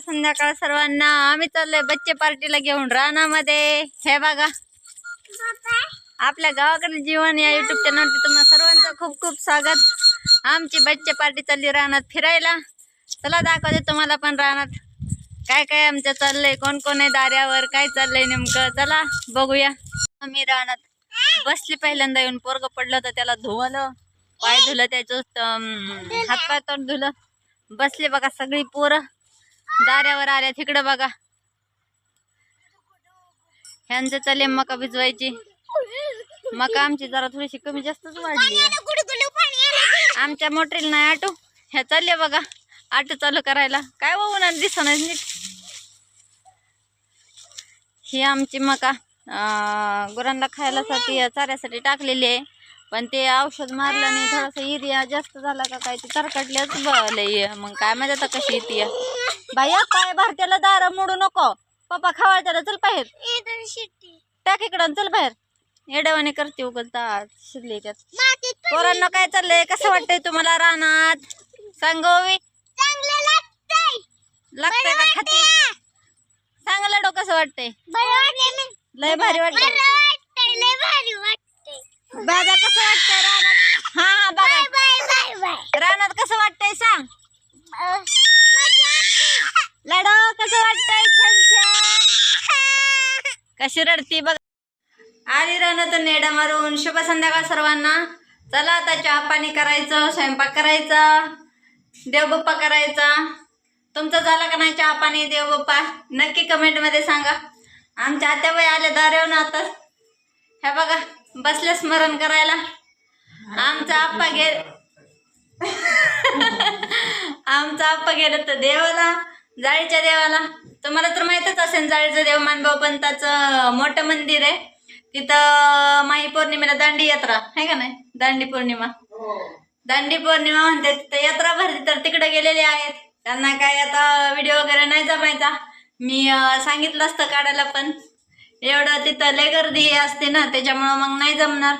संध्याकाळ सर्वांना. आम्ही चाललोय बच्चे पार्टीला घेऊन रानामध्ये. हे बघा. आपल्या गावाकडे जीवन या युट्यूब चॅनलवरती तुम्हाला सर्वांचं खूप खूप स्वागत. आमची बच्चे पार्टी चालली रानात फिरायला. चला दाखवते तुम्हाला पण रानात. काय काय आमचं चाललंय कोण कोण आहे दाऱ्यावर काय चाललंय नेमकं? चला बघूया. आम्ही रानात बसली पहिल्यांदा येऊन. पोरग पडलं तर त्याला धुवलं. पाय धुलं त्याचं हातपाय तोंड धुलं. बसले बघा सगळी पोरं. दाऱ्यावर आल्या. तिकडं बघा. ह्यांचं चालले मका भिजवायची. मका आमची जरा थोडीशी कमी जास्तच वाढली आमच्या मोटरीला नाही आटो. ह्या चालले बघा. आटो चालू करायला. काय वाहून दिसणार नीट. ही आमची मका गुरांना खायलासाठी चाऱ्यासाठी टाकलेली आहे. पण ते औषध मारलं नाही थोडासा एरिया जास्त झाला का काय ते तरकटल्याच लय मग काय माहिती आता कशी येते बाया पाय भारत्याला दारा मोडू नको. पप्पा खावाळ त्याला चल बाहेर. टाक इकडं चल बाहेर. येडवाने करते उगलता शिरले त्यात पोरांना काय चाललंय? कसं वाटतंय तुम्हाला रानात? सांगोवी लागतंय. का खाती? सांग लाडो कसं वाटतंय लय भारी वाटतंय. बाबा कसं वाटतंय रानात? हा हा बाबा रानात कसं वाटतंय सांग. लाडो कसं वाटतंय छान छान कशी रडती बघ. आली रानात नेडा मारून. शुभ संध्याकाळ सर्वांना. चला आता चहा पाणी करायचं स्वयंपाक करायचा. देवबाप्पा करायचा. तुमचं झालं का नाही चहा पाणी देवबाप्पा? नक्की कमेंटमध्ये सांगा. आमच्या आत्याबाई आल्या दारेवून आता. हे बघा. बसल्या स्मरण करायला. आमचा आप्पा गे आमचा आप्पा गेलं तर देवाला जाळीच्या देवाला. तुम्हाला तर माहीतच असेल जाळीचं देव मानभाऊ पंताचं मोठं मंदिर आहे. तिथं माही पौर्णिमेला दांडी यात्रा आहे का नाही? दांडी पौर्णिमा. दांडी पौर्णिमा म्हणते तिथं यात्रा भरते तर तिकडे गेलेले आहेत. त्यांना काय आता व्हिडिओ वगैरे नाही जमायचा. मी सांगितलं असतं काढायला पण. एवढं तिथं लय गर्दी असते ना त्याच्यामुळं मग नाही जमणार.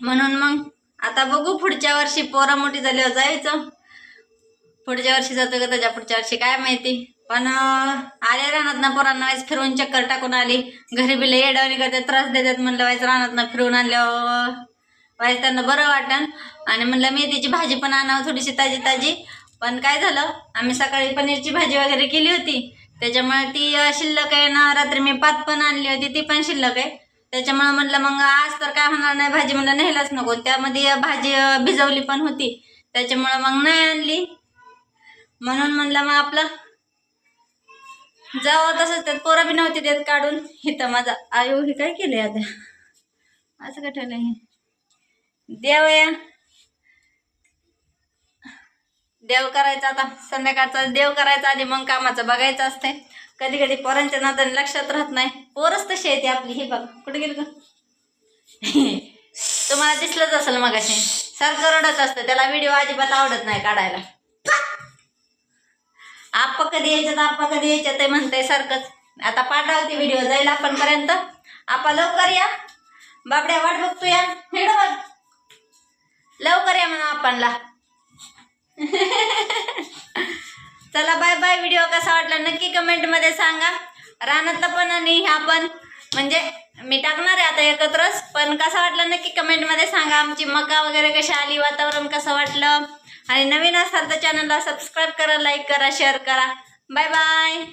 म्हणून मग आता बघू पुढच्या वर्षी पोरं मोठी झाल्यावर हो जायचं. पुढच्या वर्षी जातो का त्याच्या पुढच्या वर्षी काय माहिती. पण आले राहणार ना पोरांना वाईस फिरून चक्कर टाकून आली. घरी बिले येडावणी करते त्रास देतात म्हणलं वाईस रानात ना फिरून आणल्यावर हो. वाईस त्यांना बरं वाटन. आणि म्हणलं मेथीची भाजी पण आणावं थोडीशी ताजी ताजी पण काय झालं आम्ही सकाळी पनीरची भाजी वगैरे केली होती. त्याच्यामुळे ती शिल्लक आहे ना रात्री मी पात पण आणली होती ती पण शिल्लक आहे. त्याच्यामुळे म्हणलं मग आज तर काय होणार नाही भाजी म्हणलं न्यायलाच नको. त्यामध्ये भाजी भिजवली पण होती. त्याच्यामुळं मग नाही आणली. म्हणून म्हणलं मग आपलं जावं तसंच त्यात पोरं बी नव्हती देत काढून. इथं माझा आयो हे काय केलंय आता? असं काय ठेवलंय? हे देव या देव करायचा आता. संध्याकाळचा देव करायचा आधी मग कामाचं बघायचं असते कधी कधी पोरांच्या नात्याने लक्षात राहत नाही. पोरच तशी येते आपली. हे बघ कुठे गेली का तुम्हाला दिसलंच असेल मग असे सारखं रडत असतं. त्याला व्हिडिओ अजिबात आवडत नाही काढायला. आप्पा कधी यायच्यात? आप्पा कधी यायच्यात? ते म्हणतंय सारखंच. आता पाठवते व्हिडिओ जाईल आपण पर्यंत आपा लवकर या. बाबड्या वाट बघतो या हिड बघ. लवकर या म्हणा आपणला. चला बाय बाय व्हिडिओ कसा वाटला नक्की कमेंटमध्ये सांगा. रानातलं पण आणि ह्या पण. म्हणजे मी टाकणार आहे आता एकत्रच पण कसा वाटला नक्की कमेंटमध्ये सांगा. आमची मका वगैरे कशी आली वातावरण कसं वाटलं? आणि नवीन असाल तर चॅनलला सबस्क्राईब करा लाईक करा शेअर करा. Bye bye